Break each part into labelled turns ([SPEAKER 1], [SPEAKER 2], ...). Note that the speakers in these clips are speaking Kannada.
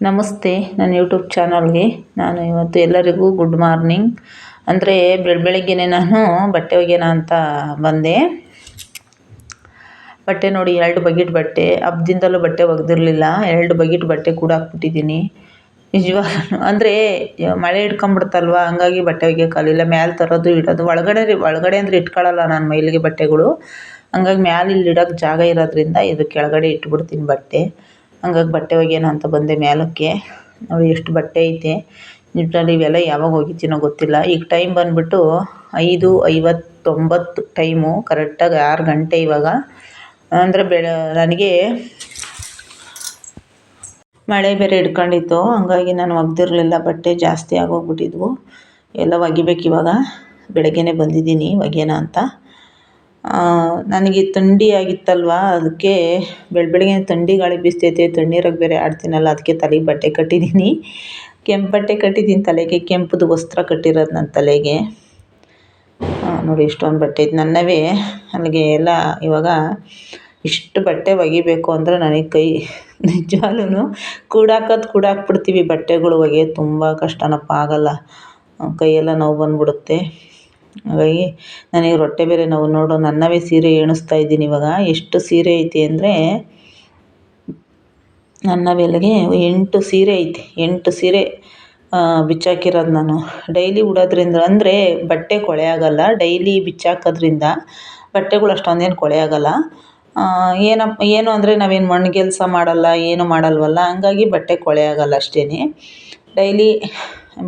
[SPEAKER 1] ನಮಸ್ತೆ, ನನ್ನ ಯೂಟ್ಯೂಬ್ ಚಾನಲ್ಗೆ. ನಾನು ಇವತ್ತು ಎಲ್ಲರಿಗೂ ಗುಡ್ ಮಾರ್ನಿಂಗ್ ಅಂದರೆ ಬೆಳಗ್ಗೆನೆ ನಾನು ಬಟ್ಟೆ ಒಗೆಯೋಣ ಅಂತ ಬಂದೆ. ಬಟ್ಟೆ ನೋಡಿ, ಎರಡು ಬಕೆಟ್ ಬಟ್ಟೆ. ಹಬ್ಬದಿಂದಲೂ ಬಟ್ಟೆ ಒಗೆದಿರಲಿಲ್ಲ. ಎರಡು ಬಕೆಟ್ ಬಟ್ಟೆ ಕೂಡ ಹಾಕ್ಬಿಟ್ಟಿದ್ದೀನಿ. ನಿಜವಾಗ್ಲೂ. ಅಂದರೆ, ಮಳೆ ಹಿಡ್ಕೊಂಬಿಡ್ತಲ್ವ ಹಂಗಾಗಿ ಬಟ್ಟೆ ಒಗೆಯೋಕ್ಕಾಗಲಿಲ್ಲ ಮ್ಯಾಲೆ ತರೋದು, ಇಡೋದು. ಒಳಗಡೆ ಒಳಗಡೆ ಅಂದರೆ ಇಟ್ಕೊಳ್ಳಲ್ಲ ನಾನು ಮೈಲಿಗೆ ಬಟ್ಟೆಗಳು. ಹಂಗಾಗಿ ಮ್ಯಾಲೆ ಇಲ್ಲಿ ಇಡೋಕ್ಕೆ ಜಾಗ ಇರೋದ್ರಿಂದ ಇದು ಕೆಳಗಡೆ ಇಟ್ಬಿಡ್ತೀನಿ ಬಟ್ಟೆ. ಹಂಗಾಗಿ ಬಟ್ಟೆ ಒಗೆಯೋಣ ಅಂತ ಬಂದೆ ಮೇಲಕ್ಕೆ. ನೋಡಿ ಎಷ್ಟು ಬಟ್ಟೆ ಐತೆ. ನಿಜವಾಗ್ಲೂ ಇವೆಲ್ಲ ಯಾವಾಗ ಒಗಿತೀನೋ ಗೊತ್ತಿಲ್ಲ. ಈಗ ಟೈಮ್ ಬಂದುಬಿಟ್ಟು ಐದು ಐವತ್ತೊಂಬತ್ತು ಟೈಮು ಕರೆಕ್ಟಾಗಿ ಆರು ಗಂಟೆ ಇವಾಗ. ಅಂದರೆ ಬೆಳ, ನನಗೆ ಮಳೆ ಬೇರೆ ಹಿಡ್ಕೊಂಡಿತ್ತು. ಹಂಗಾಗಿ ನಾನು ಒಗ್ದಿರಲಿಲ್ಲ. ಬಟ್ಟೆ ಜಾಸ್ತಿ ಆಗೋಗ್ಬಿಟ್ಟಿದ್ವು. ಎಲ್ಲ ಒಗಿಬೇಕು ಇವಾಗ. ಬೆಳಗ್ಗೆನೇ ಬಂದಿದ್ದೀನಿ ಒಗೆಯೋಣ ಅಂತ. ನನಗೆ ಥಂಡಿ ಆಗಿತ್ತಲ್ವಾ? ಅದಕ್ಕೆ ಬೆಳ ಬೆಳಗ್ಗೆ ಥಂಡಿ ಗಾಳಿ ಬೀಸ್ತೈತೆ ತಣ್ಣೀರಾಗ ಬೇರೆ ಆಡ್ತೀನಲ್ಲ, ಅದಕ್ಕೆ ತಲೆಗೆ ಬಟ್ಟೆ ಕಟ್ಟಿದ್ದೀನಿ. ಕೆಂಪು ಬಟ್ಟೆ ಕಟ್ಟಿದ್ದೀನಿ ತಲೆಗೆ, ಕೆಂಪುದು ವಸ್ತ್ರ ಕಟ್ಟಿರೋದು ನನ್ನ ತಲೆಗೆ. ನೋಡಿ ಇಷ್ಟೊಂದು ಬಟ್ಟೆ ಇದು ನನ್ನವೇ. ನನಗೆ ಎಲ್ಲ ಇವಾಗ ಇಷ್ಟು ಬಟ್ಟೆ ಒಗಿಬೇಕು ಅಂದರೆ ನನಗೆ ಕೈ ನಿಜವಾಗ್ಲೂ ಕೂಡಾಕೋದು ಕೂಡಾಕ್ಬಿಡ್ತೀವಿ. ಬಟ್ಟೆಗಳು ಒಗೆಯೋದು ತುಂಬ ಕಷ್ಟನಪ್ಪ, ಆಗಲ್ಲ. ಕೈಯೆಲ್ಲ ನೋವು ಬಂದುಬಿಡುತ್ತೆ. ಹಾಗಾಗಿ ನನಗೆ ಹೊಟ್ಟೆ ಬೇರೆ ನೋವು ನೋಡು, ನನ್ನವೇ ಸೀರೆ ಎಣಿಸ್ತಾ ಇದ್ದೀನಿ ಇವಾಗ. ಎಷ್ಟು ಸೀರೆ ಐತಿ ಅಂದರೆ ನನ್ನ ಬೆಲೆಗೆ ಎಂಟು ಸೀರೆ ಐತಿ. ಎಂಟು ಸೀರೆ ಬಿಚ್ಚಾಕಿರೋದು ನಾನು. ಡೈಲಿ ಉಡೋದ್ರಿಂದ ಅಂದರೆ ಬಟ್ಟೆ ಕೊಳೆ ಆಗೋಲ್ಲ. ಡೈಲಿ ಬಿಚ್ಚಾಕೋದ್ರಿಂದ ಬಟ್ಟೆಗಳು ಅಷ್ಟೊಂದೇನು ಕೊಳೆ ಆಗೋಲ್ಲ. ಏನಪ್ಪ ಏನು ಅಂದರೆ ನಾವೇನು ಮಣ್ಣು ಕೆಲಸ ಮಾಡೋಲ್ಲ, ಏನು ಮಾಡಲ್ವಲ್ಲ, ಹಂಗಾಗಿ ಬಟ್ಟೆ ಕೊಳೆ ಆಗೋಲ್ಲ ಅಷ್ಟೇ ಡೈಲಿ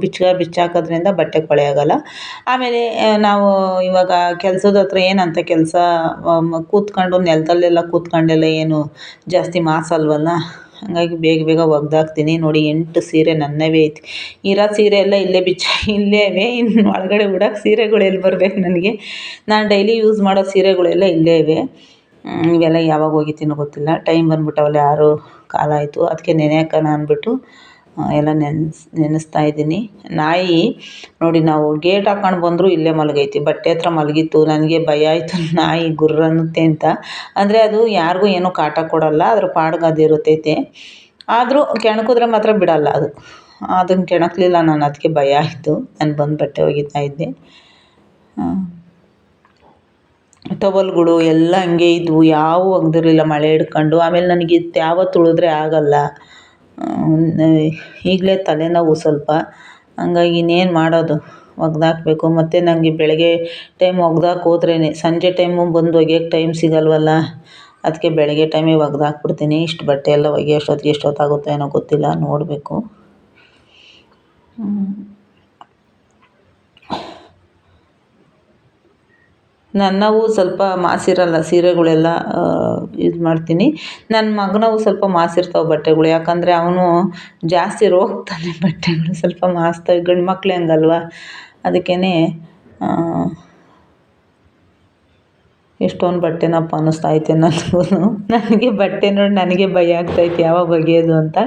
[SPEAKER 1] ಬಿಚ್ಚ ಬಿಚ್ಚಾಕೋದ್ರಿಂದ ಬಟ್ಟೆ ಕೊಳೆ ಆಗೋಲ್ಲ. ಆಮೇಲೆ ನಾವು ಇವಾಗ ಕೆಲ್ಸದ ಹತ್ರ ಏನಂತ ಕೆಲಸ ಕೂತ್ಕೊಂಡು ನೆಲದಲ್ಲೆಲ್ಲ ಕೂತ್ಕೊಂಡೆಲ್ಲ ಏನು ಜಾಸ್ತಿ ಮಾಸಲ್ವಲ್ಲ ಹಾಗಾಗಿ ಬೇಗ ಬೇಗ ಒಗ್ದಾಕ್ತೀನಿ. ನೋಡಿ, ಎಂಟು ಸೀರೆ ನನ್ನವೇ ಐತಿ. ಇರೋ ಸೀರೆ ಎಲ್ಲ ಇಲ್ಲೇ ಬಿಚ್ಚ ಇಲ್ಲೇ ಇನ್ನು ಒಳಗಡೆ ಬಿಡೋಕೆ ಸೀರೆಗಳು ಎಲ್ಲಿ ಬರ್ಬೇಕು ನನಗೆ? ನಾನು ಡೈಲಿ ಯೂಸ್ ಮಾಡೋ ಸೀರೆಗಳೆಲ್ಲ ಇಲ್ಲೇ ಇವೆ ಇವೆಲ್ಲ ಯಾವಾಗ ಒಗಿತೀನೋ ಗೊತ್ತಿಲ್ಲ. ಟೈಮ್ ಬಂದ್ಬಿಟ್ಟವಲ್ಲ ಆರು ಕಾಲ ಆಯಿತು. ಅದಕ್ಕೆ ನೆನೆಯೋಕ್ಕನ ಅಂದ್ಬಿಟ್ಟು ಎಲ್ಲ ನೆನ್ಸ್, ನೆನೆಸ್ತಾ ಇದ್ದೀನಿ. ನಾಯಿ, ನೋಡಿ ನಾವು ಗೇಟ್ ಹಾಕ್ಕೊಂಡು ಬಂದರೂ ಇಲ್ಲೇ ಮಲಗೈತಿ. ಬಟ್ಟೆ ಹತ್ರ ಮಲಗಿತ್ತು, ನನಗೆ ಭಯ ಆಯಿತು. ನಾಯಿ ಗುರ್ರ ಅನ್ನುತ್ತೆ ಅಂತ. ಅಂದರೆ ಅದು ಯಾರಿಗೂ ಏನೂ ಕಾಟ ಕೊಡಲ್ಲ, ಅದ್ರ ಪಾಡ್ಗೆ ಅದು ಇರುತ್ತೈತೆ. ಆದರೂ ಕೆಣಕಿದ್ರೆ ಮಾತ್ರ ಬಿಡಲ್ಲ ಅದು. ಅದನ್ನು ಕೆಣಕಲಿಲ್ಲ ನಾನು ಅದಕ್ಕೆ ಭಯ ಆಯಿತು. ನಾನು ಬಂದು ಬಟ್ಟೆ ಒಗಿತಾ ಇದ್ದೆ. ಟವಲ್ಗಳು ಎಲ್ಲ ಹಂಗೆ ಇದ್ವು. ಯಾವೂ ಒಗೆದಿರಲಿಲ್ಲ. ಮಳೆ ಹಿಡ್ಕೊಂಡು. ಆಮೇಲೆ ನನಗೆ ಯಾವತ್ತು ಉಳಿದ್ರೆ ಆಗೋಲ್ಲ. ಈಗಲೇ ತಲೆನೋವು ಸ್ವಲ್ಪ. ಹಂಗಾಗಿ ಇನ್ನೇನು ಮಾಡೋದು? ಒಗೆದಾಕ್ಬೇಕು. ಮತ್ತು ನನಗೆ ಬೆಳಗ್ಗೆ ಟೈಮ್ ಒಗ್ದಾಕಿ ಹೋದ್ರೇ ಸಂಜೆ ಟೈಮು ಬಂದು ಒಗ್ಯೋಕ್ಕೆ ಟೈಮ್ ಸಿಗಲ್ವಲ್ಲ? ಅದಕ್ಕೆ ಬೆಳಗ್ಗೆ ಟೈಮೇ ಒಗ್ದಾಕ್ಬಿಡ್ತೀನಿ. ಇಷ್ಟು ಬಟ್ಟೆ ಎಲ್ಲ ಒಗೆಯೋಷ್ಟೊತ್ತಿಗೆ ಎಷ್ಟೊತ್ತಾಗುತ್ತೋ ಏನೋ ಗೊತ್ತಿಲ್ಲ. ನೋಡಬೇಕು. ನನ್ನವು ಸ್ವಲ್ಪ ಮಾಸಿರಲ್ಲ, ಸೀರೆಗಳೆಲ್ಲ ಇದು ಮಾಡ್ತೀನಿ. ನನ್ನ ಮಗನವು ಸ್ವಲ್ಪ ಮಾಸಿರ್ತಾವೆ ಬಟ್ಟೆಗಳು. ಯಾಕಂದರೆ ಅವನು ಜಾಸ್ತಿ ರೋಗ್ತಾನೆ ಬಟ್ಟೆಗಳು. ಸ್ವಲ್ಪ ಮಾಸ್ತಾವೆ. ಗಂಡು ಮಕ್ಕಳೇ ಹಂಗಲ್ವ? ಅದಕ್ಕೇ ಎಷ್ಟೊಂದು ಬಟ್ಟೆನಪ್ಪ ಅನ್ನಿಸ್ತಾ ಐತೆ ನನಗೂ. ನನಗೆ ಬಟ್ಟೆ ನೋಡಿ, ನನಗೆ ಭಯ ಆಗ್ತೈತೆ ಯಾವಾಗ ಒಗೆಯೋದು ಅಂತ.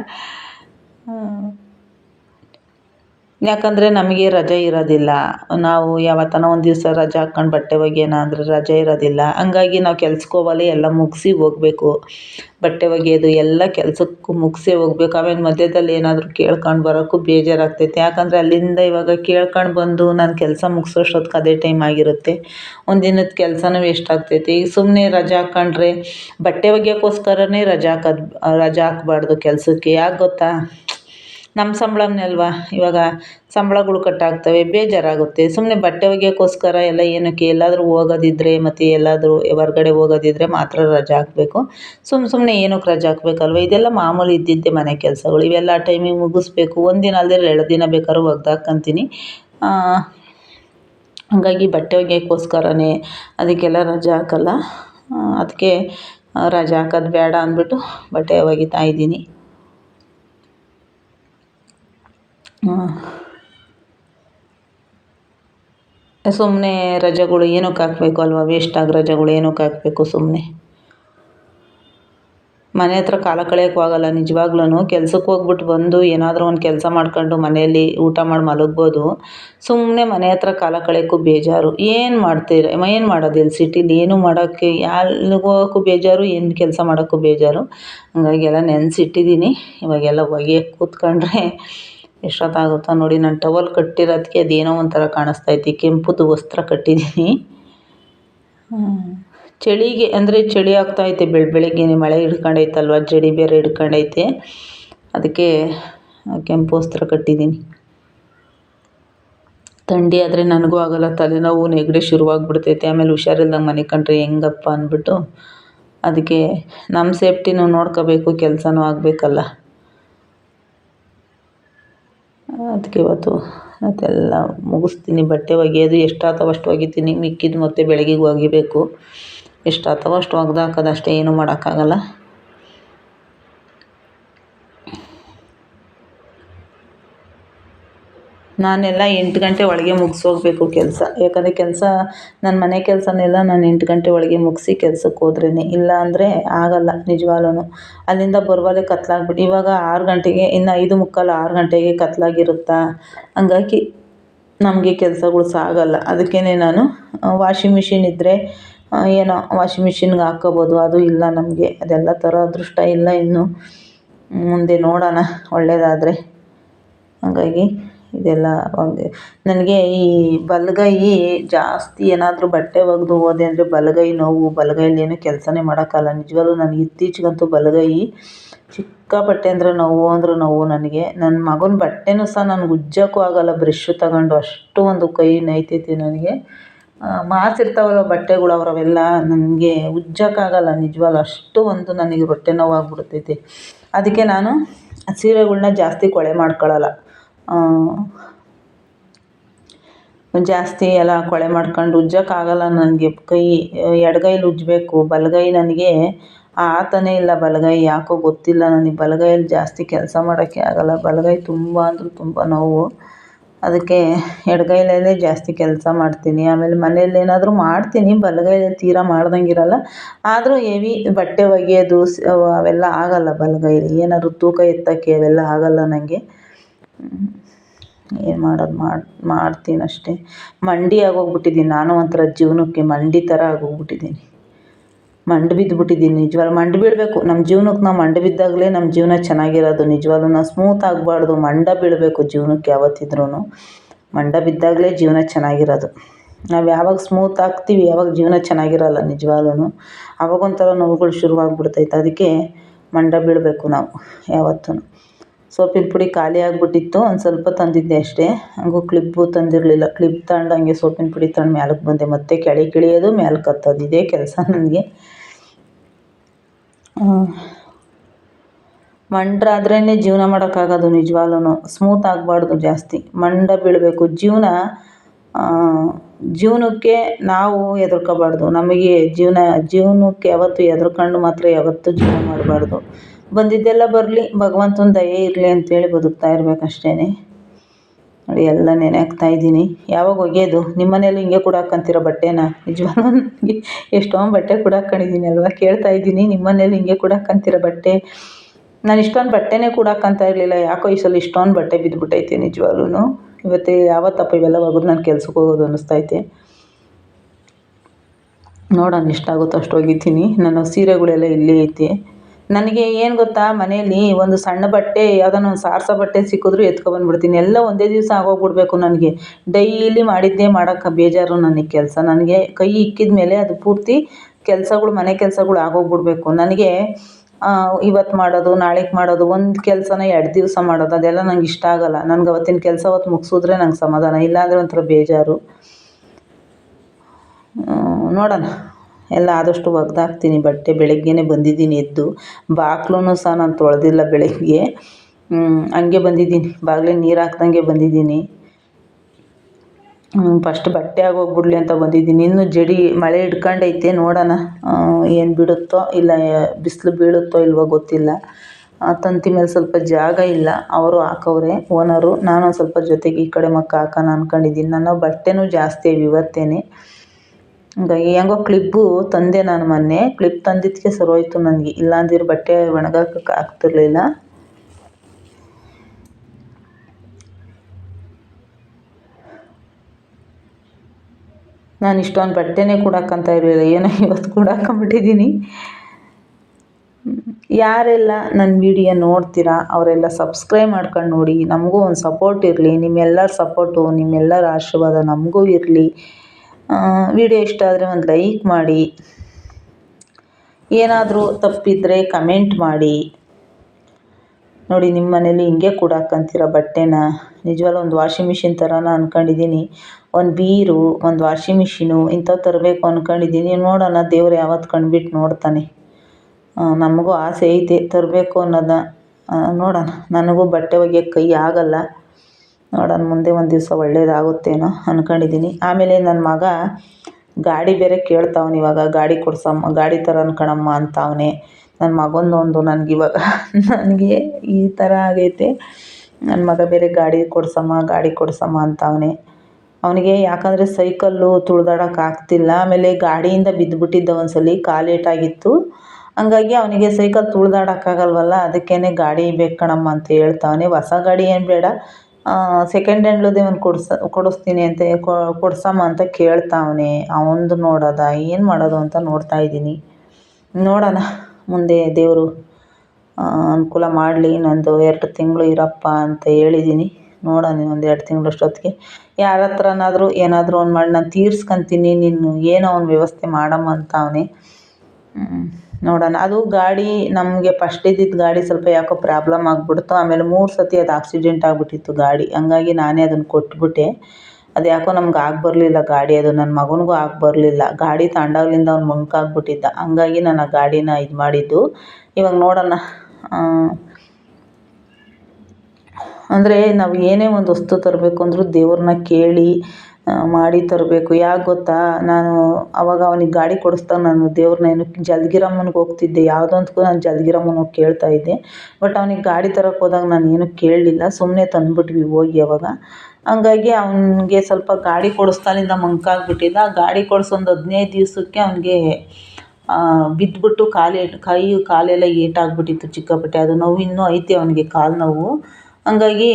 [SPEAKER 1] ಯಾಕಂದರೆ ನಮಗೆ ರಜೆ ಇರೋದಿಲ್ಲ. ನಾವು ಯಾವತ್ತಾನ ಒಂದು ದಿವಸ ರಜೆ ಹಾಕ್ಕೊಂಡು ಬಟ್ಟೆ ಒಗೆಯೋಣ ಅಂದರೆ ರಜೆ ಇರೋದಿಲ್ಲ. ಹಂಗಾಗಿ ನಾವು ಕೆಲ್ಸಕ್ಕೆ ಹೋಗಲ್ಲ ಎಲ್ಲ ಮುಗಿಸಿ ಹೋಗ್ಬೇಕು. ಬಟ್ಟೆ ಒಗೆಯೋದು ಎಲ್ಲ ಕೆಲಸಕ್ಕೂ ಮುಗಿಸೇ ಹೋಗ್ಬೇಕು. ಆಮೇಲೆ ಮಧ್ಯದಲ್ಲಿ ಏನಾದರೂ ಕೇಳ್ಕೊಂಡು ಬರೋಕ್ಕೂ ಬೇಜಾರಾಗ್ತೈತೆ. ಯಾಕಂದರೆ ಅಲ್ಲಿಂದ ಇವಾಗ ಕೇಳ್ಕೊಂಡು ಬಂದು ನಾನು ಕೆಲಸ ಮುಗಿಸೋಷ್ಟೊತ್ತಿಗೆ ಅದೇ ಟೈಮ್ ಆಗಿರುತ್ತೆ. ಒಂದು ದಿನದ ಕೆಲಸನೂ ವೇಸ್ಟ್ ಆಗ್ತೈತೆ. ಈಗ ಸುಮ್ಮನೆ ರಜೆ ಹಾಕ್ಕೊಂಡ್ರೆ ಬಟ್ಟೆ ಒಗೆಯೋಕ್ಕೋಸ್ಕರನೇ ರಜೆ ಹಾಕೋದು, ರಜೆ ಹಾಕ್ಬಾರ್ದು ಕೆಲಸಕ್ಕೆ. ಯಾಕೆ ಗೊತ್ತಾ? ನಮ್ಮ ಸಂಬಳನೇ ಅಲ್ವಾ? ಇವಾಗ ಸಂಬಳಗಳು ಕಟ್ಟಾಗ್ತವೆ, ಬೇಜಾರಾಗುತ್ತೆ. ಸುಮ್ಮನೆ ಬಟ್ಟೆ ಒಗೆಯೋಕ್ಕೋಸ್ಕರ ಎಲ್ಲ ಏನಕ್ಕೆ ಎಲ್ಲಾದರೂ ಹೋಗೋದಿದ್ರೆ ಮತ್ತು ಎಲ್ಲಾದರೂ ಹೊರ್ಗಡೆ ಹೋಗೋದಿದ್ರೆ ಮಾತ್ರ ರಜೆ ಹಾಕಬೇಕು. ಸುಮ್ಮ ಸುಮ್ಮನೆ ಏನಕ್ಕೆ ರಜೆ ಹಾಕ್ಬೇಕಲ್ವ? ಇದೆಲ್ಲ ಮಾಮೂಲಿ ಇದ್ದಿದ್ದೇ ಮನೆ ಕೆಲಸಗಳು. ಇವೆಲ್ಲ ಟೈಮಿಗೆ ಮುಗಿಸ್ಬೇಕು. ಒಂದಿನ ಅಲ್ಲದೆ ಎರಡು ದಿನ ಬೇಕಾದ್ರೂ ಒಗ್ದಾಕ್ಕೊಂತೀನಿ ಹಾಗಾಗಿ ಬಟ್ಟೆ ಒಗೆಯೋಕ್ಕೋಸ್ಕರನೇ ಅದಕ್ಕೆಲ್ಲ ರಜೆ ಹಾಕಲ್ಲ. ಅದಕ್ಕೆ ರಜೆ ಹಾಕೋದು ಬೇಡ ಅಂದ್ಬಿಟ್ಟು ಬಟ್ಟೆ ಒಗಿತಾ ಇದ್ದೀನಿ. ಸುಮ್ಮನೆ ರಜೆಗಳು ಏನಕ್ಕೆ ಹಾಕ್ಬೇಕು ಅಲ್ವಾ? ವೇಸ್ಟಾಗಿ ರಜೆಗಳು ಏನಕ್ಕೆ ಹಾಕ್ಬೇಕು ಸುಮ್ಮನೆ ಮನೆ ಹತ್ರ ಕಾಲ ಕಳೆಯೋಕ್ಕೂ ಆಗಲ್ಲ ನಿಜವಾಗ್ಲೂ ಕೆಲ್ಸಕ್ಕೆ ಹೋಗ್ಬಿಟ್ಟು ಬಂದು ಏನಾದರೂ ಒಂದು ಕೆಲಸ ಮಾಡ್ಕೊಂಡು ಮನೆಯಲ್ಲಿ ಊಟ ಮಾಡಿ ಮಲಗ್ಬೋದು. ಸುಮ್ಮನೆ ಮನೆ ಹತ್ರ ಕಾಲ ಕಳೆಯೋಕ್ಕೂ ಬೇಜಾರು. ಏನು ಮಾಡ್ತೀರ? ಏನು ಮಾಡೋದು ಇಲ್ಲಿ ಸಿಟಿಲಿ? ಏನೂ ಮಾಡೋಕ್ಕೆ? ಹೋಗೋಕ್ಕೂ ಬೇಜಾರು, ಏನು ಕೆಲಸ ಮಾಡೋಕ್ಕೂ ಬೇಜಾರು. ಹಂಗಾಗಿ ಎಲ್ಲ ನೆನೆಸಿಟ್ಟಿದ್ದೀನಿ. ಇವಾಗೆಲ್ಲ ಒಗೆ ಕೂತ್ಕೊಂಡ್ರೆ ಎಷ್ಟೊತ್ತಾಗುತ್ತೋ ನೋಡಿ, ನಾನು ಟವಲ್ ಕಟ್ಟಿರೋದಕ್ಕೆ ಅದೇನೋ ಒಂಥರ ಐತಿ ಕೆಂಪುದು ವಸ್ತ್ರ ಕಟ್ಟಿದ್ದೀನಿ. ಚಳಿಗೆ, ಅಂದರೆ ಚಳಿ ಆಗ್ತಾೈತೆ, ಬೆಳ ಬೆಳಗ್ಗೆ ಮಳೆ ಹಿಡ್ಕೊಂಡೈತಲ್ವ, ಜಡಿ ಬೇರೆ ಹಿಡ್ಕೊಂಡೈತೆ. ಅದಕ್ಕೆ ಕೆಂಪು ವಸ್ತ್ರ ಕಟ್ಟಿದ್ದೀನಿ. ಥಂಡಿ ಆದರೆ ನನಗೂ ಆಗೋಲ್ಲ, ತಲೆನೋವು, ನೆಗಡಿ ಶುರುವಾಗ್ಬಿಡ್ತೈತೆ. ಆಮೇಲೆ ಹುಷಾರಿಲ್ದಂಗೆ ಮನೆ ಕಂಡ್ರೆ ಹೆಂಗಪ್ಪ ಅಂದ್ಬಿಟ್ಟು, ಅದಕ್ಕೆ ನಮ್ಮ ಸೇಫ್ಟಿನೂ ನೋಡ್ಕೋಬೇಕು, ಕೆಲಸನೂ ಆಗಬೇಕಲ್ಲ. ಅದಕ್ಕೆ ಇವತ್ತು ಅದೆಲ್ಲ ಮುಗಿಸ್ತೀನಿ. ಬಟ್ಟೆ ಒಗೆಯೋದು ಎಷ್ಟಾಗ್ತವೆ ಅಷ್ಟು ಒಗಿತೀನಿ. ಮಿಕ್ಕಿದ್ದು ಮತ್ತೆ ಬೆಳಗ್ಗೆಗೆ ಒಗಿಬೇಕು. ಎಷ್ಟಾಗ್ತವೆ ಅಷ್ಟು ಒಗ್ದು ಹಾಕೋದು ಅಷ್ಟೇ ಏನೂ ಮಾಡೋಕ್ಕಾಗಲ್ಲ. ನಾನೆಲ್ಲ ಎಂಟು ಗಂಟೆ ಒಳಗೆ ಮುಗಿಸೋಗ್ಬೇಕು ಕೆಲಸ. ಯಾಕಂದರೆ ಕೆಲಸ ನನ್ನ ಮನೆ ಕೆಲಸನೆಲ್ಲ ನಾನು ಎಂಟು ಗಂಟೆ ಒಳಗೆ ಮುಗಿಸಿ ಕೆಲ್ಸಕ್ಕೆ ಹೋದ್ರೇ ಇಲ್ಲ ಅಂದರೆ ಆಗಲ್ಲ ನಿಜವಾಗ್ಲೂ ಅಲ್ಲಿಂದ ಬರುವಲ್ಲೇ ಕತ್ಲಾಗ್ಬಿಟ್ಟು, ಇವಾಗ ಆರು ಗಂಟೆಗೆ, ಇನ್ನು ಐದು ಮುಕ್ಕಾಲು ಆರು ಗಂಟೆಗೆ ಕತ್ಲಾಗಿರುತ್ತಾ? ಹಂಗಾಗಿ ನಮಗೆ ಕೆಲಸಗಳು ಸಾಗೋಲ್ಲ. ಅದಕ್ಕೇ ನಾನು ವಾಷಿಂಗ್ ಮಿಷಿನ್ ಇದ್ದರೆ ಏನೋ ವಾಷಿಂಗ್ ಮಿಷಿನ್ಗೆ ಹಾಕ್ಕೋಬೋದು. ಅದು ಇಲ್ಲ ನಮಗೆ. ಅದೆಲ್ಲ ಥರ ಅದೃಷ್ಟ ಇಲ್ಲ ಇನ್ನು. ಮುಂದೆ ನೋಡೋಣ ಒಳ್ಳೆಯದಾದ್ರೆ ಹಾಗಾಗಿ ಇದೆಲ್ಲ ಒಂದು ನನಗೆ ಈ ಬಲಗೈ ಜಾಸ್ತಿ ಏನಾದರೂ ಬಟ್ಟೆ ಒಗೆದು ಹೋದೆ ಅಂದರೆ ಬಲಗೈ ನೋವು, ಬಲಗೈಲಿ ಏನೂ ಕೆಲಸನೇ ಮಾಡೋಕ್ಕಾಗಲ್ಲ ನಿಜವಾಗ್ಲೂ ನನಗೆ ಇತ್ತೀಚೆಗಂತೂ ಬಲಗೈ ಬಟ್ಟೆ ಅಂದರೆ ನೋವು ಅಂದ್ರೆ ನೋವು ನನಗೆ. ನನ್ನ ಮಗನ ಬಟ್ಟೆನೂ ಸಹ ನನಗೆ ಉಜ್ಜೋಕ್ಕೂ ಆಗೋಲ್ಲ ಬ್ರಷ್ಷು ತಗೊಂಡು ಅಷ್ಟು ಒಂದು ಕೈ ನೋಯ್ತೈತಿ ನನಗೆ. ಮಾಸಿರ್ತಾವಲ್ಲ ಬಟ್ಟೆಗಳು ಅವರವೆಲ್ಲ ನನಗೆ ಉಜ್ಜೋಕ್ಕಾಗಲ್ಲ ನಿಜವಾಗ್ಲೂ. ಅಷ್ಟು ಒಂದು ನನಗೆ ಹೊಟ್ಟೆ ನೋವಾಗ್ಬಿಡ್ತೈತಿ. ಅದಕ್ಕೆ ನಾನು ಸೀರೆಗಳನ್ನ ಜಾಸ್ತಿ ಕೊಳೆ ಮಾಡ್ಕೊಳ್ಳಲ್ಲ ಜಾಸ್ತಿ ಎಲ್ಲ ಕೊಳೆ ಮಾಡ್ಕೊಂಡು ಉಜ್ಜೋಕ್ಕಾಗಲ್ಲ ನನಗೆ. ಕೈ ಎಡಗೈಲಿ ಉಜ್ಜಬೇಕು ಬಲಗೈ ನನಗೆ ಆತನೇ ಇಲ್ಲ. ಬಲಗೈ ಯಾಕೋ ಗೊತ್ತಿಲ್ಲ ನನಗೆ. ಬಲಗೈಯಲ್ಲಿ ಜಾಸ್ತಿ ಕೆಲಸ ಮಾಡೋಕ್ಕೆ ಆಗಲ್ಲ. ಬಲಗೈ ತುಂಬ ಅಂದ್ರೆ ತುಂಬ ನೋವು. ಅದಕ್ಕೆ ಎಡಗೈಲೇ ಜಾಸ್ತಿ ಕೆಲಸ ಮಾಡ್ತೀನಿ. ಆಮೇಲೆ ಮನೇಲಿ ಏನಾದರೂ ಮಾಡ್ತೀನಿ. ಬಲಗೈಲಿ ತೀರಾ ಮಾಡ್ದಂಗಿರಲ್ಲ. ಆದರೂ ಹೆವಿ ಬಟ್ಟೆ ಒಗೆಯೋದು ಅವೆಲ್ಲ ಆಗಲ್ಲ ಬಲಗೈಲಿ. ಏನಾದರೂ ತೂಕ ಎತ್ತಕ್ಕೆ ಅವೆಲ್ಲ ಆಗಲ್ಲ ನನಗೆ. ಏನು ಮಾಡೋದು ಮಾಡಿ, ಮಾಡ್ತೀನಿ ಅಷ್ಟೇ. ಮಂಡಿ ಆಗೋಗ್ಬಿಟ್ಟಿದ್ದೀನಿ ನಾನು ಒಂಥರ ಜೀವನಕ್ಕೆ ಮಂಡಿ ಥರ ಆಗೋಗ್ಬಿಟ್ಟಿದ್ದೀನಿ ಮಂಡು ಬಿದ್ದುಬಿಟ್ಟಿದ್ದೀನಿ ನಿಜವಾಗ್ಲೂ ಮಂಡು ಬೀಳಬೇಕು. ನಮ್ಮ ಜೀವನಕ್ಕೆ ನಾವು ಮಂಡು ಬಿದ್ದಾಗಲೇ ನಮ್ಮ ಜೀವನ ಚೆನ್ನಾಗಿರೋದು. ನಿಜವಾಗ್ಲೂ ನಾವು ಸ್ಮೂತ್ ಆಗಬಾರ್ದು. ಮಂಡ ಬೀಳಬೇಕು ಜೀವನಕ್ಕೆ ಯಾವತ್ತಿದ್ರೂ ಮಂಡ ಬಿದ್ದಾಗಲೇ ಜೀವನ ಚೆನ್ನಾಗಿರೋದು. ನಾವು ಯಾವಾಗ ಸ್ಮೂತ್ ಆಗ್ತೀವಿ, ಯಾವಾಗ ಜೀವನ ಚೆನ್ನಾಗಿರಲ್ಲ ನಿಜವಾಗ್ಲೂ ಆವಾಗೊಂಥರ ನೋವುಗಳು ಶುರುವಾಗ್ಬಿಡ್ತೈತೆ. ಅದಕ್ಕೆ ಮಂಡ ಬೀಳಬೇಕು ನಾವು ಯಾವತ್ತೂ ಸೋಪಿನ ಪುಡಿ ಖಾಲಿ ಆಗಿಬಿಟ್ಟಿತ್ತು, ಒಂದು ಸ್ವಲ್ಪ ತಂದಿದ್ದೆ ಅಷ್ಟೇ. ಹಾಗೂ ಕ್ಲಿಪ್ಪು ತಂದಿರಲಿಲ್ಲ. ಕ್ಲಿಪ್ ತಗೊಂಡು ಹಂಗೆ ಸೋಪಿನ ಪುಡಿ ತಗೊಂಡು ಮ್ಯಾಲಕ್ಕೆ ಬಂದೆ. ಮತ್ತೆ ಕೆಳಗೆ ಇಳಿಯೋದು ಮ್ಯಾಲಕ್ಕೆ ಹತ್ತೋದು. ಇದೇ ಕೆಲಸ ನನಗೆ. ಮಂಡ್ರಾದ್ರೇ ಜೀವನ ಮಾಡೋಕ್ಕಾಗೋದು ನಿಜವಾಗ್ಲೂ ಸ್ಮೂತ್ ಆಗಬಾರ್ದು ಜಾಸ್ತಿ. ಮಂಡ ಬೀಳಬೇಕು. ಜೀವನ ಜೀವನಕ್ಕೆ ನಾವು ಹೆದರ್ಕೋಬಾರ್ದು ನಮಗೆ ಜೀವನ, ಜೀವನಕ್ಕೆ ಯಾವತ್ತೂ ಹೆದ್ರ್ಕೊಂಡು ಮಾತ್ರ ಯಾವತ್ತೂ ಜೀವನ ಮಾಡಬಾರ್ದು. ಬಂದಿದ್ದೆಲ್ಲ ಬರಲಿ, ಭಗವಂತನ ದಯೆ ಇರಲಿ ಅಂತೇಳಿ ಬದುಕ್ತಾ ಇರಬೇಕಷ್ಟೇ ನೋಡಿ, ಎಲ್ಲ ನೆನೆ ಇದ್ದೀನಿ. ಯಾವಾಗ ಒಗೆಯೋದು? ನಿಮ್ಮ ಮನೇಲಿ ಹಿಂಗೆ ಕೂಡ ಹಾಕ್ಕಂತೀರ ಬಟ್ಟೆನ? ನಿಜವಾಗ್ಲೂ ನನಗೆ ಎಷ್ಟೊಂದು ಬಟ್ಟೆ ಕೂಡ ಹಾಕೊಂಡಿದ್ದೀನಿ ಅಲ್ವಾ? ಕೇಳ್ತಾ ಇದ್ದೀನಿ ನಿಮ್ಮ ಮನೇಲಿ ಹಿಂಗೆ ಕೂಡ ಹಾಕ್ಕಂತೀರ ಬಟ್ಟೆ? ನಾನು ಇಷ್ಟೊಂದು ಬಟ್ಟೆನೇ ಕೂಡ ಹಾಕ್ಕಂತ ಇರಲಿಲ್ಲ. ಯಾಕೋ ಈ ಸಲ ಇಷ್ಟೊಂದು ಬಟ್ಟೆ ಬಿದ್ದುಬಿಟ್ಟೈತೆ ನಿಜವಾಗ್ಲೂ ಇವತ್ತು ಯಾವತ್ತಪ್ಪ ಇವೆಲ್ಲ ಒಗೆದು ನಾನು ಕೆಲ್ಸಕ್ಕೆ ಹೋಗೋದು ಅನ್ನಿಸ್ತೈತೆ ನೋಡೋಣ ಎಷ್ಟಾಗುತ್ತೋ ಅಷ್ಟು ಒಗಿತೀನಿ. ನನ್ನ ಸೀರೆಗಳೆಲ್ಲ ಇಲ್ಲೇ ಐತೆ. ನನಗೆ ಏನು ಗೊತ್ತಾ? ಮನೆಯಲ್ಲಿ ಒಂದು ಸಣ್ಣ ಬಟ್ಟೆ ಯಾವುದಾನ ಒಂದು ಸಾರ್ಸೋ ಬಟ್ಟೆ ಸಿಕ್ಕಿದ್ರು ಎತ್ಕೊಬಂದ್ಬಿಡ್ತೀನಿ ಎಲ್ಲ ಒಂದೇ ದಿವಸ ಆಗೋಗ್ಬಿಡ್ಬೇಕು ನನಗೆ. ಡೈಲಿ ಮಾಡಿದ್ದೇ ಮಾಡೋಕ್ಕೆ ಬೇಜಾರು ನನಗೆ ಕೆಲಸ. ನನಗೆ ಕೈ ಇಕ್ಕಿದ ಮೇಲೆ ಅದು ಪೂರ್ತಿ ಕೆಲಸಗಳು, ಮನೆ ಕೆಲಸಗಳು ಆಗೋಗ್ಬಿಡ್ಬೇಕು. ನನಗೆ ಇವತ್ತು ಮಾಡೋದು, ನಾಳೆಗೆ ಮಾಡೋದು, ಒಂದು ಕೆಲಸನ ಎರಡು ದಿವಸ ಮಾಡೋದು, ಅದೆಲ್ಲ ನಂಗೆ ಇಷ್ಟ ಆಗೋಲ್ಲ. ನನ್ಗೆ ಅವತ್ತಿನ ಕೆಲಸ ಅವತ್ತು ಮುಗಿಸಿದ್ರೆ ನಂಗೆ ಸಮಾಧಾನ. ಇಲ್ಲಾಂದರೆ ಒಂಥರ ಬೇಜಾರು. ನೋಡೋಣ. ಎಲ್ಲ ಆದಷ್ಟು ಒಗ್ದಾಕ್ತೀನಿ. ಬಟ್ಟೆ ಬೆಳಗ್ಗೆನೇ ಬಂದಿದ್ದೀನಿ ಎದ್ದು. ಬಾಗ್ಲೂ ಸಹ ನಾನು ತೊಳೆದಿಲ್ಲ ಬೆಳಗ್ಗೆ. ಹಂಗೆ ಬಂದಿದ್ದೀನಿ. ಬಾಗ್ಲಿಗೆ ನೀರು ಹಾಕ್ದಂಗೆ ಬಂದಿದ್ದೀನಿ. ಫಸ್ಟ್ ಬಟ್ಟೆ ಆಗೋಗ್ಬಿಡ್ಲಿ ಅಂತ ಬಂದಿದ್ದೀನಿ. ಇನ್ನೂ ಜಡಿ ಮಳೆ ಹಿಡ್ಕೊಂಡೈತೆ, ನೋಡೋಣ. ಏನು ಬಿಡುತ್ತೋ ಇಲ್ಲ ಬಿಸಿಲು ಬೀಳುತ್ತೋ ಇಲ್ವೋ ಗೊತ್ತಿಲ್ಲ. ತಂತಿ ಮೇಲೆ ಸ್ವಲ್ಪ ಜಾಗ ಇಲ್ಲ. ಅವರು ಹಾಕವ್ರೆ, ಓನರು. ನಾನು ಸ್ವಲ್ಪ ಜೊತೆಗೆ ಈ ಕಡೆ ಮಕ್ಕ ಹಾಕೋಣ ಅಂದ್ಕೊಂಡಿದ್ದೀನಿ ನಾನು ಬಟ್ಟೆನೂ ಜಾಸ್ತಿ ಇವತ್ತೇ ಹಂಗಾಗಿ ಹೆಂಗೋ ಕ್ಲಿಪ್ಪು ತಂದೆ ನಾನು ಮೊನ್ನೆ. ಕ್ಲಿಪ್ ತಂದಿದ್ದಕ್ಕೆ ಸರೋಯ್ತು ನನಗೆ ಇಲ್ಲಾಂದಿರೋ ಬಟ್ಟೆ ಒಣಗಾಕಕ್ಕೆ ಆಗ್ತಿರ್ಲಿಲ್ಲ. ನಾನು ಇಷ್ಟೊಂದು ಬಟ್ಟೆನೇ ಕೊಡಕ್ಕಂತ ಇರಲಿಲ್ಲ. ಏನೋ ಇವತ್ತು ಕೂಡಾಕೊಂಬಿಟ್ಟಿದ್ದೀನಿ ಯಾರೆಲ್ಲ ನನ್ನ ವಿಡಿಯೋ ನೋಡ್ತೀರಾ, ಅವರೆಲ್ಲ ಸಬ್ಸ್ಕ್ರೈಬ್ ಮಾಡ್ಕೊಂಡು ನೋಡಿ. ನಮಗೂ ಒಂದು ಸಪೋರ್ಟ್ ಇರಲಿ. ನಿಮ್ಮೆಲ್ಲರ ಸಪೋರ್ಟು ನಿಮ್ಮೆಲ್ಲರ ಆಶೀರ್ವಾದ ನಮಗೂ ಇರಲಿ. ವಿಡಿಯೋ ಇಷ್ಟ ಆದರೆ ಒಂದು ಲೈಕ್ ಮಾಡಿ. ಏನಾದರೂ ತಪ್ಪಿದರೆ ಕಮೆಂಟ್ ಮಾಡಿ. ನೋಡಿ ನಿಮ್ಮ ಮನೇಲಿ ಹಿಂಗೆ ಕೂಡಾಕಂತೀರ ಬಟ್ಟೆನ? ನಿಜವಾಗ್ಲೂ ಒಂದು ವಾಷಿಂಗ್ ಮಿಷಿನ್ ಥರನ ಅಂದ್ಕೊಂಡಿದ್ದೀನಿ ಒಂದು ಬೀರು, ಒಂದು ವಾಷಿಂಗ್ ಮಿಷಿನು, ಇಂಥವು ತರಬೇಕು ಅಂದ್ಕೊಂಡಿದ್ದೀನಿ ನೋಡೋಣ, ದೇವ್ರು ಯಾವತ್ತು ಕಂಡುಬಿಟ್ಟು ನೋಡ್ತಾನೆ. ನಮಗೂ ಆಸೆ ಐತೆ ತರಬೇಕು ಅನ್ನೋದನ್ನ ನೋಡೋಣ. ನನಗೂ ಬಟ್ಟೆ ಒಗ್ಯಕ್ಕೆ ಕೈ ಆಗೋಲ್ಲ. ನೋಡೋಣ, ಮುಂದೆ ಒಂದು ದಿವಸ ಒಳ್ಳೇದಾಗುತ್ತೇನೋ ಅಂದ್ಕೊಂಡಿದ್ದೀನಿ ಆಮೇಲೆ ನನ್ನ ಮಗ ಗಾಡಿ ಬೇರೆ ಕೇಳ್ತಾವ್ನೆ ಇವಾಗ, ಗಾಡಿ ಕೊಡ್ಸಮ್ಮ, ಗಾಡಿ ತರೋಣ ಕಣಮ್ಮ ಅಂತಾವನೆ. ನನ್ನ ಮಗಂದೊಂದು ನನಗೆ ಇವಾಗ ನನಗೆ ಈ ಥರ ಆಗೈತೆ. ನನ್ನ ಮಗ ಬೇರೆ ಗಾಡಿ ಕೊಡ್ಸಮ್ಮ ಗಾಡಿ ಕೊಡ್ಸಮ್ಮ ಅಂತಾವನೆ. ಅವನಿಗೆ ಯಾಕಂದರೆ ಸೈಕಲ್ಲು ತುಳಿದಾಡೋಕ್ಕಾಗ್ತಿಲ್ಲ ಆಗ್ತಿಲ್ಲ. ಆಮೇಲೆ ಗಾಡಿಯಿಂದ ಬಿದ್ದುಬಿಟ್ಟಿದ್ದ ಒಂದು ಸಲ ಕಾಲು ಏಟಾಗಿತ್ತು ಹಂಗಾಗಿ ಅವನಿಗೆ ಸೈಕಲ್ ತುಳಿದಾಡೋಕ್ಕಾಗಲ್ವಲ್ಲ ಅದಕ್ಕೇ ಗಾಡಿ ಬೇಕು ಕಣಮ್ಮ ಅಂತ ಹೇಳ್ತಾವನೆ. ಹೊಸ ಗಾಡಿ ಏನು ಬೇಡ ಸೆಕೆಂಡ್ ಹ್ಯಾಂಡ್ಲದೇ ಒಂದು ಕೊಡ್ಸ, ಕೊಡಿಸ್ತೀನಿ ಅಂತ ಕೊಡ್ಸಮ್ಮ ಅಂತ ಕೇಳ್ತಾವನೆ. ಅವಂದು ನೋಡೋದ? ಏನು ಮಾಡೋದು ಅಂತ ನೋಡ್ತಾ ಇದ್ದೀನಿ. ನೋಡೋಣ. ಮುಂದೆ ದೇವರು ಅನುಕೂಲ ಮಾಡಲಿ. ಇನ್ನೊಂದು ಎರಡು ತಿಂಗಳು ಇರಪ್ಪ ಅಂತ ಹೇಳಿದ್ದೀನಿ. ನೋಡೋಣ ಇನ್ನೊಂದು ಎರಡು ತಿಂಗಳಷ್ಟೊತ್ತಿಗೆ. ಯಾರ ಹತ್ರನಾದರೂ ಏನಾದರೂ ಒಂದು ಮಾಡಿ ನಾನು ತೀರ್ಸ್ಕೊಂತೀನಿ. ನೀನು ಏನೋ ಒಂದು ವ್ಯವಸ್ಥೆ ಮಾಡಮ್ಮ ಅಂತ ಅವನೇ ನೋಡೋಣ. ಅದು ಗಾಡಿ ನಮಗೆ ಫಸ್ಟ್ ಇದ್ದಿದ್ದು ಗಾಡಿ ಸ್ವಲ್ಪ ಯಾಕೋ ಪ್ರಾಬ್ಲಮ್ ಆಗಿಬಿಡ್ತು. ಆಮೇಲೆ ಮೂರು ಸತಿ ಅದು ಆಕ್ಸಿಡೆಂಟ್ ಆಗಿಬಿಟ್ಟಿತ್ತು ಗಾಡಿ. ಹಂಗಾಗಿ ನಾನೇ ಅದನ್ನು ಕೊಟ್ಬಿಟ್ಟೆ. ಅದು ಯಾಕೋ ನಮ್ಗೆ ಆಗಿ ಬರಲಿಲ್ಲ ಗಾಡಿ. ಅದು ನನ್ನ ಮಗನಿಗೂ ಆಗಿ ಬರಲಿಲ್ಲ. ಗಾಡಿ ತಗೊಂಡಾಗ್ಲಿಂದ ಅವ್ನು ಮಂಕಾಗ್ಬಿಟ್ಟಿದ್ದ ಹಂಗಾಗಿ ನಾನು ಆ ಗಾಡಿನ ಇದು ಮಾಡಿದ್ದು. ಇವಾಗ ನೋಡೋಣ. ಅಂದರೆ ನಾವು ಏನೇ ಒಂದು ವಸ್ತು ತರಬೇಕು ಅಂದರೂ ದೇವ್ರನ್ನ ಕೇಳಿ ಮಾಡಿ ತರಬೇಕು. ಯಾಕೆ ಗೊತ್ತಾ? ನಾನು ಅವಾಗ ಅವ್ನಿಗೆ ಗಾಡಿ ಕೊಡಿಸ್ದಾಗ ನಾನು ದೇವ್ರನ್ನ ಜಲ್ಗಿರಮ್ಮನ್ಗೆ ಹೋಗ್ತಿದ್ದೆ. ಯಾವುದೊಂದಕ್ಕೂ ನಾನು ಜಲ್ಗಿರಮ್ಮನ ಹೋಗಿ ಕೇಳ್ತಾ ಇದ್ದೆ. ಬಟ್ ಅವ್ನಿಗೆ ಗಾಡಿ ತರಕ್ಕೆ ಹೋದಾಗ ನಾನು ಏನೂ ಕೇಳಲಿಲ್ಲ. ಸುಮ್ಮನೆ ತಂದುಬಿಟ್ವಿ ಹೋಗಿ ಅವಾಗ. ಹಂಗಾಗಿ ಅವನಿಗೆ ಸ್ವಲ್ಪ ಗಾಡಿ ಕೊಡಿಸ್ದಾಲಿಂದ ಮಂಕಾಗ್ಬಿಟ್ಟಿದ್ದ ಆ ಗಾಡಿ ಕೊಡ್ಸಿ ಒಂದು ಹದಿನೈದು ದಿವಸಕ್ಕೆ ಅವನಿಗೆ ಬಿದ್ದುಬಿಟ್ಟು ಕಾಲು, ಕೈ, ಕಾಲೆಲ್ಲ ಏಟಾಗ್ಬಿಟ್ಟಿತ್ತು ಸಿಕ್ಕಾಪಟ್ಟೆ ಅದು ನೋವು ಇನ್ನೂ ಐತೆ ಅವನಿಗೆ ಕಾಲು ನೋವು. ಹಂಗಾಗಿ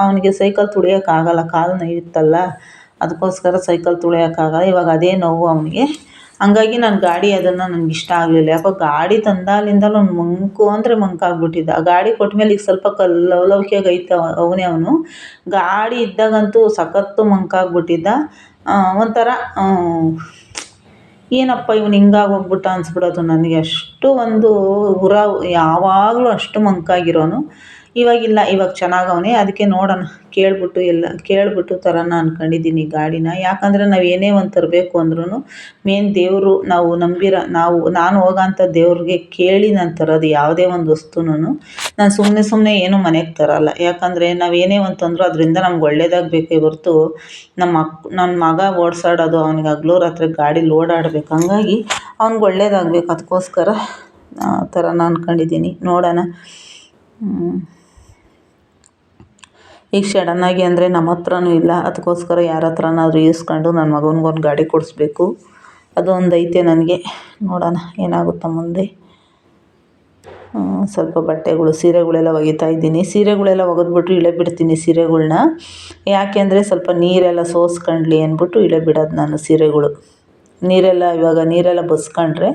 [SPEAKER 1] ಅವನಿಗೆ ಸೈಕಲ್ ತುಳಿಯೋಕ್ಕಾಗಲ್ಲ ಕಾಲು ನೋಯುತ್ತಲ್ಲ ಅದಕ್ಕೋಸ್ಕರ ಸೈಕಲ್ ತುಳಿಯೋಕ್ಕಾಗಲ್ಲ. ಇವಾಗ ಅದೇ ನೋವು ಅವನಿಗೆ. ಹಂಗಾಗಿ ನಾನು ಗಾಡಿ ಅದನ್ನು ನನಗೆ ಇಷ್ಟ ಆಗಲಿಲ್ಲ. ಯಾಕೋ ಗಾಡಿ ತಂದಾಗಲಿಂದಲೂ ಅವ್ನು ಮಂಕು ಅಂದರೆ ಮಂಕಾಗ್ಬಿಟ್ಟಿದ್ದ ಆ ಗಾಡಿ ಕೊಟ್ಟಮೇಲೆ ಈಗ ಸ್ವಲ್ಪ ಕಲ್ ಲವಲವಿಕೆಯಾಗಿ ಐತೆ ಅವನೇ ಅವನು. ಗಾಡಿ ಇದ್ದಾಗಂತೂ ಸಖತ್ತು ಮಂಕಾಗ್ಬಿಟ್ಟಿದ್ದ. ಒಂಥರ ಏನಪ್ಪ ಇವ್ನು ಹಿಂಗಾಗಿ ಹೋಗ್ಬಿಟ್ಟ ಅನ್ಸ್ಬಿಡೋದು ನನಗೆ. ಅಷ್ಟು ಒಂದು ಉರ ಯಾವಾಗಲೂ ಅಷ್ಟು ಮಂಕಾಗಿರೋನು. ಇವಾಗಿಲ್ಲ ಇವಾಗ ಚೆನ್ನಾಗವನೆ, ಅದಕ್ಕೆ ನೋಡೋಣ. ಕೇಳಿಬಿಟ್ಟು ಎಲ್ಲ, ಕೇಳಿಬಿಟ್ಟು ತರೋಣ ಅಂದ್ಕೊಂಡಿದ್ದೀನಿ ಗಾಡಿನ. ಯಾಕಂದರೆ ನಾವು ಏನೇ ಒಂದು ತರಬೇಕು ಅಂದ್ರೂ ಮೇನ್ ದೇವರು ನಾವು ನಂಬಿರೋ, ನಾವು, ನಾನು ಹೋಗೋಂಥ ದೇವ್ರಿಗೆ ಕೇಳಿ ನಾನು ತರೋದು ಯಾವುದೇ ಒಂದು ವಸ್ತುನೂ ನಾನು ಸುಮ್ಮನೆ ಸುಮ್ಮನೆ ಏನು ಮನೆಗೆ ತರೋಲ್ಲ. ಯಾಕಂದರೆ ನಾವು ಏನೇ ಒಂದು ತಂದರೂ ಅದರಿಂದ ನಮ್ಗೆ ಒಳ್ಳೇದಾಗಬೇಕೇ ಹೊರ್ತು ನಮ್ಮ ಅಕ್ ನನ್ನ ಮಗ ಓಡಿಸಾಡೋದು, ಅವ್ನಿಗೆ ಹಗ್ಲು ರಾತ್ರಿ ಗಾಡೀಲಿ ಓಡಾಡ್ಬೇಕು ಹಂಗಾಗಿ ಅವ್ನಿಗೆ ಒಳ್ಳೇದಾಗ್ಬೇಕು ಅದಕ್ಕೋಸ್ಕರ ಆ ಥರ ನಾನು ಅಂದ್ಕೊಂಡಿದ್ದೀನಿ ನೋಡೋಣ ಈಗ ಸಡನ್ನಾಗಿ ಅಂದರೆ ನಮ್ಮ ಹತ್ರನೂ ಇಲ್ಲ. ಅದಕ್ಕೋಸ್ಕರ ಯಾರ ಹತ್ರನಾದ್ರೂ ಈಸ್ಕೊಂಡು ನನ್ನ ಮಗನಿಗೊಂದು ಗಾಡಿ ಕೊಡಿಸ್ಬೇಕು. ಅದೊಂದು ಐತೆ ನನಗೆ. ನೋಡೋಣ, ಏನಾಗುತ್ತೋ ಮುಂದೆ. ಸ್ವಲ್ಪ ಬಟ್ಟೆಗಳು, ಸೀರೆಗಳೆಲ್ಲ ಒಗಿತಾ ಇದ್ದೀನಿ. ಸೀರೆಗಳೆಲ್ಲ ಒಗೆದ್ಬಿಟ್ಟು ಇಳೆ ಬಿಡ್ತೀನಿ ಸೀರೆಗಳನ್ನ ಯಾಕೆ ಅಂದರೆ ಸ್ವಲ್ಪ ನೀರೆಲ್ಲ ಸೋಸ್ಕೊಂಡ್ಲಿ ಅಂದ್ಬಿಟ್ಟು ಇಳೆ ಬಿಡೋದು ನಾನು ಸೀರೆಗಳು. ನೀರೆಲ್ಲ ಇವಾಗ ನೀರೆಲ್ಲ ಬಸ್ಕೊಂಡ್ರೆ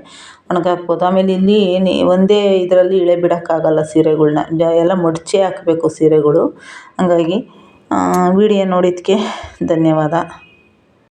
[SPEAKER 1] ಒಣಗಾಕ್ಬೋದು ಆಮೇಲೆ ಇಲ್ಲಿ ನೀ ಒಂದೇ ಇದರಲ್ಲಿ ಇಳೆ ಬಿಡೋಕ್ಕಾಗಲ್ಲ ಸೀರೆಗಳನ್ನ ಎಲ್ಲ ಮಡಚೇ ಹಾಕಬೇಕು ಸೀರೆಗಳು. ಹಂಗಾಗಿ ವಿಡಿಯೋ ನೋಡಿದ್ದಕ್ಕೆ ಧನ್ಯವಾದ.